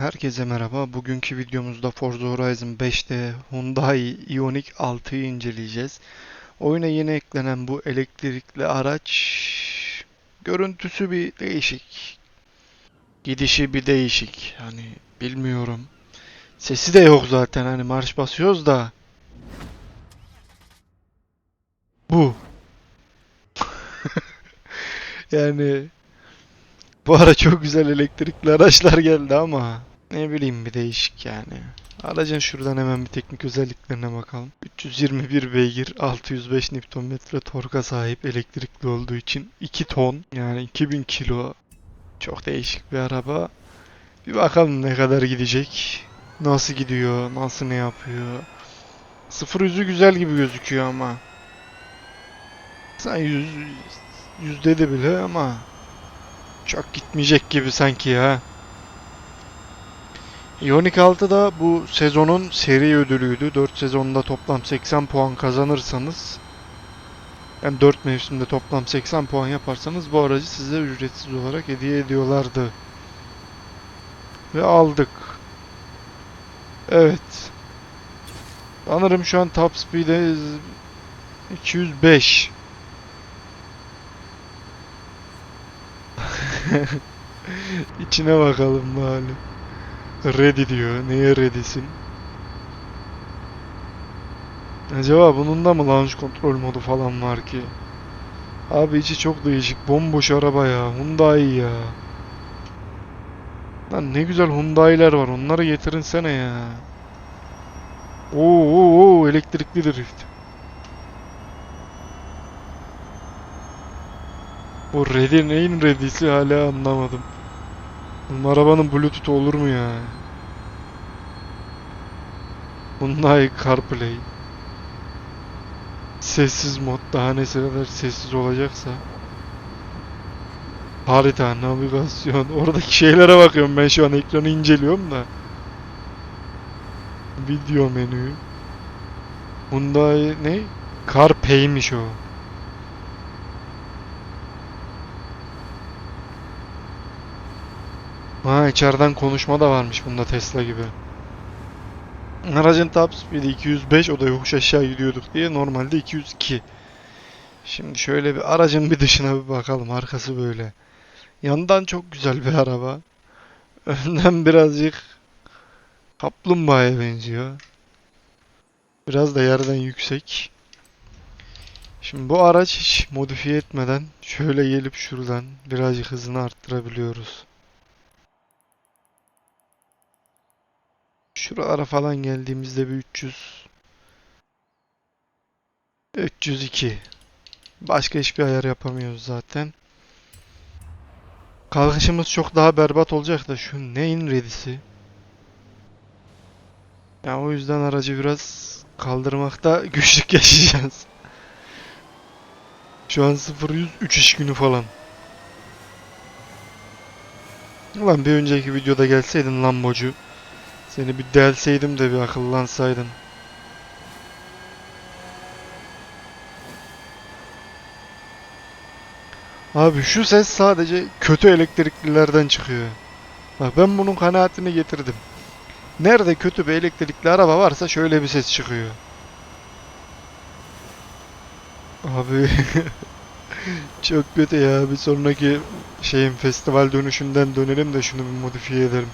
Herkese merhaba. Bugünkü videomuzda Forza Horizon 5'te Hyundai Ioniq 6'yı inceleyeceğiz. Oyuna yeni eklenen bu elektrikli araç görüntüsü bir değişik. Gidişi bir değişik. Hani bilmiyorum. Sesi de yok zaten hani marş basıyoruz da. Bu. Yani bu ara çok güzel elektrikli araçlar geldi ama ne bileyim bir değişik yani. Aracın şuradan hemen bir teknik özelliklerine bakalım. 321 beygir, 605 Nm torka sahip elektrikli olduğu için 2 ton yani 2000 kilo. Çok değişik bir araba. Bir bakalım ne kadar gidecek. Nasıl gidiyor, nasıl ne yapıyor. Sıfır yüzü güzel gibi gözüküyor ama. Sen yüz, yüz dedi bile ama çok gitmeyecek gibi sanki ya. Ioniq 6 da bu sezonun seri ödülüydü. 4 sezonda toplam 80 puan kazanırsanız yani 4 mevsimde toplam 80 puan yaparsanız bu aracı size ücretsiz olarak hediye ediyorlardı. Ve aldık. Evet. Sanırım şu an top speed'e 205. İçine bakalım bari. Ready diyor. Neye ready'sin? Acaba bunun da mı launch kontrol modu falan var ki? Abi içi çok değişik. Bomboş araba ya. Hyundai ya. Lan ne güzel Hyundai'ler var. Onları getirinsene ya. Oo, oo, oo elektrikli drift. Bu ready neyin ready'si hala anlamadım. Bu arabanın bluetooth olur mu ya? Hyundai CarPlay. Sessiz mod daha ne kadar sessiz olacaksa. Harita, navigasyon. Oradaki şeylere bakıyorum ben şu an ekranı inceliyorum da. Video menü. Hyundai ne? CarPlay'miş o. Ha içeriden konuşma da varmış bunda Tesla gibi. Aracın top speed'i 205 o da yokuş aşağı gidiyorduk diye normalde 202. Şimdi şöyle bir aracın bir dışına bir bakalım arkası böyle. Yandan çok güzel bir araba. Önden birazcık kaplumbağaya benziyor. Biraz da yerden yüksek. Şimdi bu araç hiç modifiye etmeden şöyle gelip şuradan birazcık hızını arttırabiliyoruz. Şuralara falan geldiğimizde bir 300 302 Başka hiçbir ayar yapamıyoruz zaten. Kalkışımız çok daha berbat olacak da şu neyin ready'si? Ya o yüzden aracı biraz kaldırmakta güçlük yaşayacağız. Şu an 0-100 3 iş günü falan. Ulan bir önceki videoda gelseydin Lambocu. Seni bir delseydim de bir akıllansaydın. Abi şu ses sadece kötü elektriklilerden çıkıyor. Bak ben bunun kanaatini getirdim. Nerede kötü bir elektrikli araba varsa şöyle bir ses çıkıyor. Abi çok kötü ya. Bir sonraki şeyin festival dönüşünden dönelim de şunu bir modifiye edelim.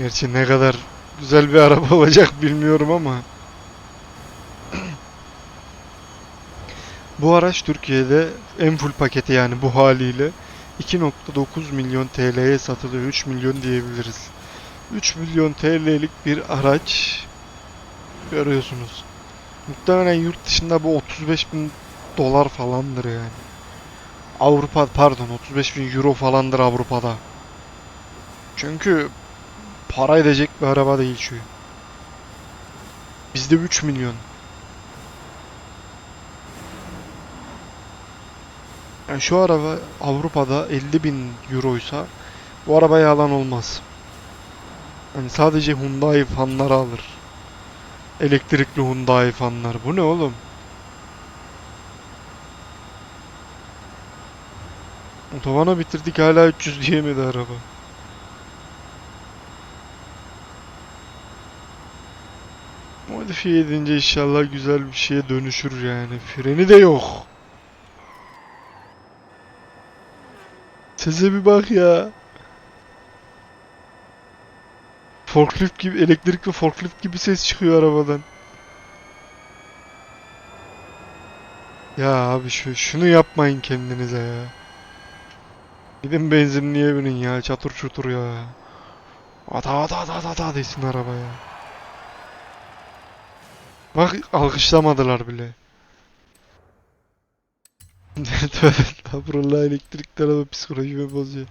Gerçi ne kadar güzel bir araba olacak bilmiyorum ama. Bu araç Türkiye'de en full paketi yani bu haliyle 2.9 milyon TL'ye satılıyor. 3 milyon diyebiliriz. 3 milyon TL'lik bir araç görüyorsunuz. Muhtemelen yurt dışında bu 35 bin dolar falandır yani. Avrupa pardon 35 bin euro falandır Avrupa'da. Çünkü para edecek bir araba değil şu. Bizde 3 milyon. Yani şu araba Avrupa'da 50 bin euroysa bu arabaya alan olmaz. Yani sadece Hyundai fanları alır. Elektrikli Hyundai fanlar. Bu ne oğlum? Otobana bitirdik hala 300 diyemedi araba. Modifiye edince inşallah güzel bir şeye dönüşür yani. Freni de yok. Sese bir bak ya. Forklift gibi, elektrikli forklift gibi ses çıkıyor arabadan. Ya abi şu şunu yapmayın kendinize ya. Gidin benzinliğe binin ya, çatır çutur ya. Ata ata ata ata desin araba ya. Bak alkışlamadılar bile. Tövbe estağfurullah elektrikli araba psikolojimi bozuyor.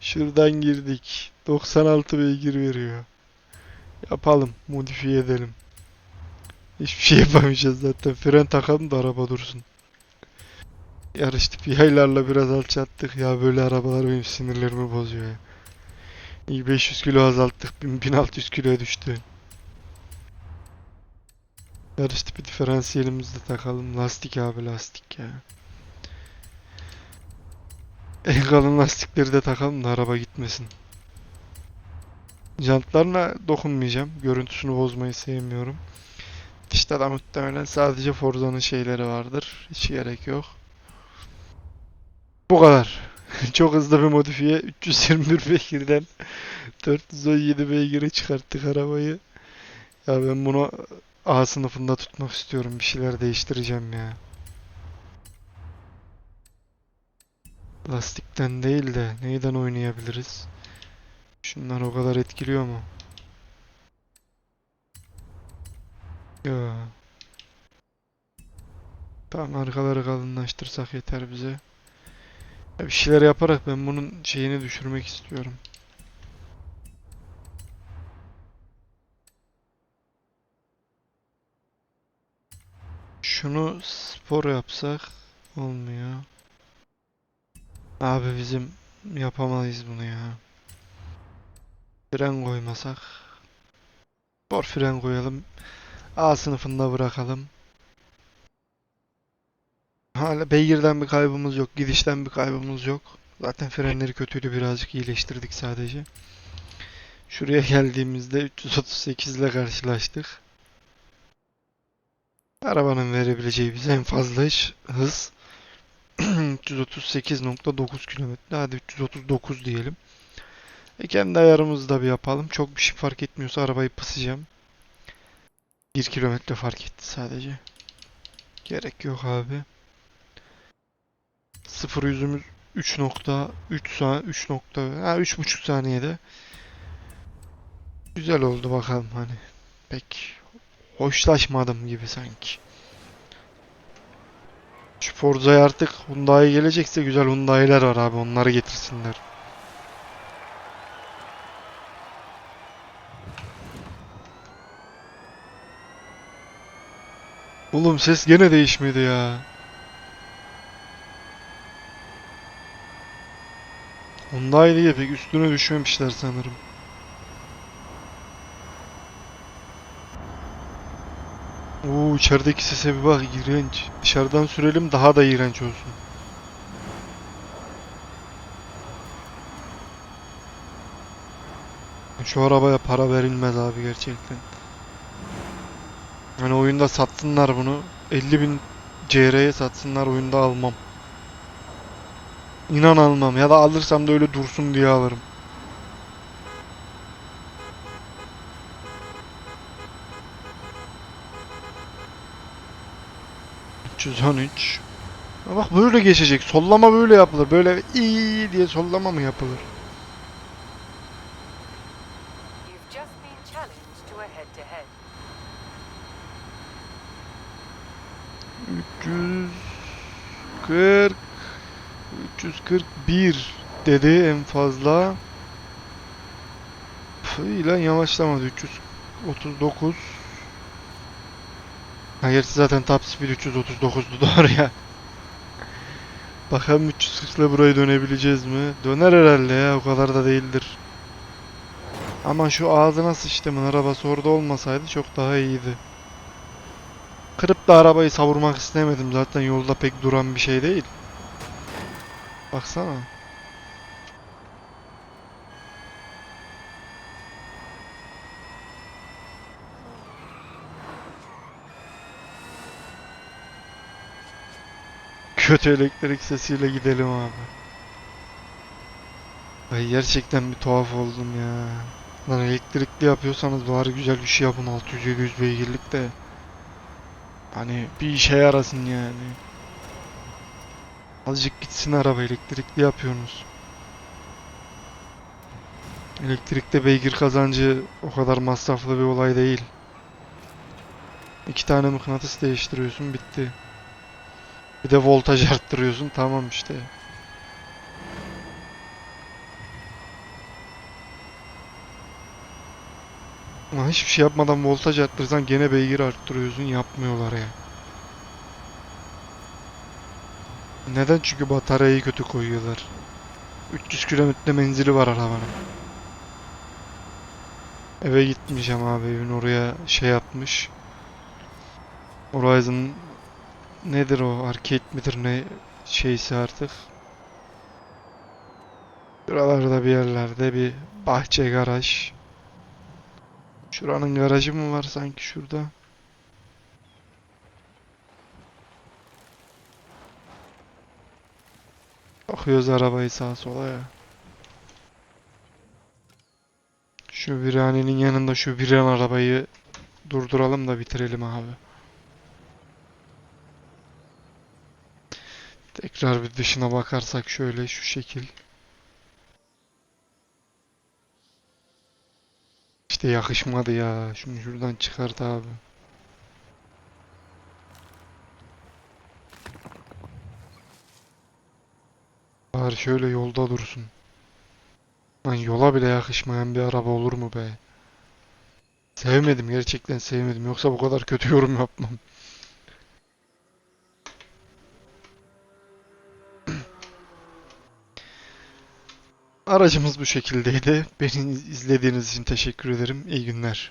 Şuradan girdik. 96 beygir veriyor. Yapalım. Modifiye edelim. Hiçbir şey yapamayacağız zaten. Fren takalım da araba dursun. Yarış tipi yaylarla biraz alçalttık. Ya böyle arabalar benim sinirlerimi bozuyor ya. İyi 500 kilo azalttık. 1000 1600 kiloya düştü. Yarış tipi diferansiyelimizi de takalım. Lastik abi lastik ya. En kalın lastikleri de takalım da araba gitmesin. Jantlarına dokunmayacağım. Görüntüsünü bozmayı sevmiyorum. İşte da muhtemelen sadece Forza'nın şeyleri vardır. Hiç gerek yok. Bu kadar. Çok hızlı bir modifiye. 321 beygirden 417 beygire çıkarttık arabayı. Ya ben bunu A sınıfında tutmak istiyorum. Bir şeyler değiştireceğim ya. Lastikten değil de neyden oynayabiliriz? Şunlar o kadar etkiliyor mu? Ya. Tamam arkaları kalınlaştırsak yeter bize. Ya bir şeyler yaparak ben bunun şeyini düşürmek istiyorum. Şunu spor yapsak olmuyor. Abi bizim yapamayız bunu ya. Fren koymasak. Spor fren koyalım. A sınıfında bırakalım. Hala beygirden bir kaybımız yok. Gidişten bir kaybımız yok. Zaten frenleri kötüydü. Birazcık iyileştirdik sadece. Şuraya geldiğimizde 338 ile karşılaştık. Arabanın verebileceği bize en fazla iş, hız 338.9 kilometre. Hadi 339 diyelim. E kendi ayarımızı da bir yapalım. Çok bir şey fark etmiyorsa arabayı pısacağım. 1 kilometre fark etti sadece. Gerek yok abi. Sıfır yüzümüz 3.3 saniye 3 nokta ha 3.5 saniyede. Güzel oldu bakalım hani. Pek hoşlaşmadım gibi sanki. Şu Forza'ya artık Hyundai gelecekse güzel Hyundai'ler var abi onları getirsinler. Oğlum ses gene değişmedi ya. Hyundai diye pek üstüne düşmemişler sanırım. Oo içerideki sese bir bak iğrenç. Dışarıdan sürelim daha da iğrenç olsun. Şu arabaya para verilmez abi gerçekten. Hani oyunda satsınlar bunu. 50.000 CR'ye satsınlar oyunda almam. İnan almam ya da alırsam da öyle dursun diye alırım. ...313... Ya Bak böyle geçecek. Sollama böyle yapılır. Böyle iyi diye sollama mı yapılır? Head-to-head. 340 341 dedi en fazla. Lan yavaşlamadı 339 Ha gerçi zaten top speed 339'du doğru ya. Bakalım 340 ile burayı dönebileceğiz mi? Döner herhalde ya o kadar da değildir. Ama şu ağzına sıçtımın arabası orada olmasaydı çok daha iyiydi. Kırıp da arabayı savurmak istemedim. Zaten yolda pek duran bir şey değil. Baksana. Kötü elektrik sesiyle gidelim abi. Ay gerçekten bir tuhaf oldum ya. Lan elektrikli yapıyorsanız bari güzel bir şey yapın 600-700 beygirlik de. Hani bir işe yarasın yani. Azıcık gitsin araba elektrikli yapıyorsunuz. Elektrikte beygir kazancı o kadar masraflı bir olay değil. İki tane mıknatıs değiştiriyorsun bitti. Bir de voltaj arttırıyorsun tamam işte. Ama hiçbir şey yapmadan voltaj arttırırsan gene beygir arttırıyorsun yapmıyorlar ya. Neden? Çünkü bataryayı kötü koyuyorlar. 300 kilometre menzili var arabanın. Eve gitmeyeceğim abi evin oraya şey yapmış. Horizon nedir o arcade midir ne şeysi artık. Şuralarda bir yerlerde bir bahçe garaj. Şuranın garajı mı var sanki şurada? Bakıyoruz arabayı sağa sola ya. Şu viranenin yanında şu viran arabayı durduralım da bitirelim abi. Tekrar bir dışına bakarsak şöyle şu şekil. İşte yakışmadı ya. Şunu şuradan çıkart abi. Bari şöyle yolda dursun. Lan yola bile yakışmayan bir araba olur mu be? Sevmedim gerçekten sevmedim. Yoksa bu kadar kötü yorum yapmam. Aracımız bu şekildeydi. Beni izlediğiniz için teşekkür ederim. İyi günler.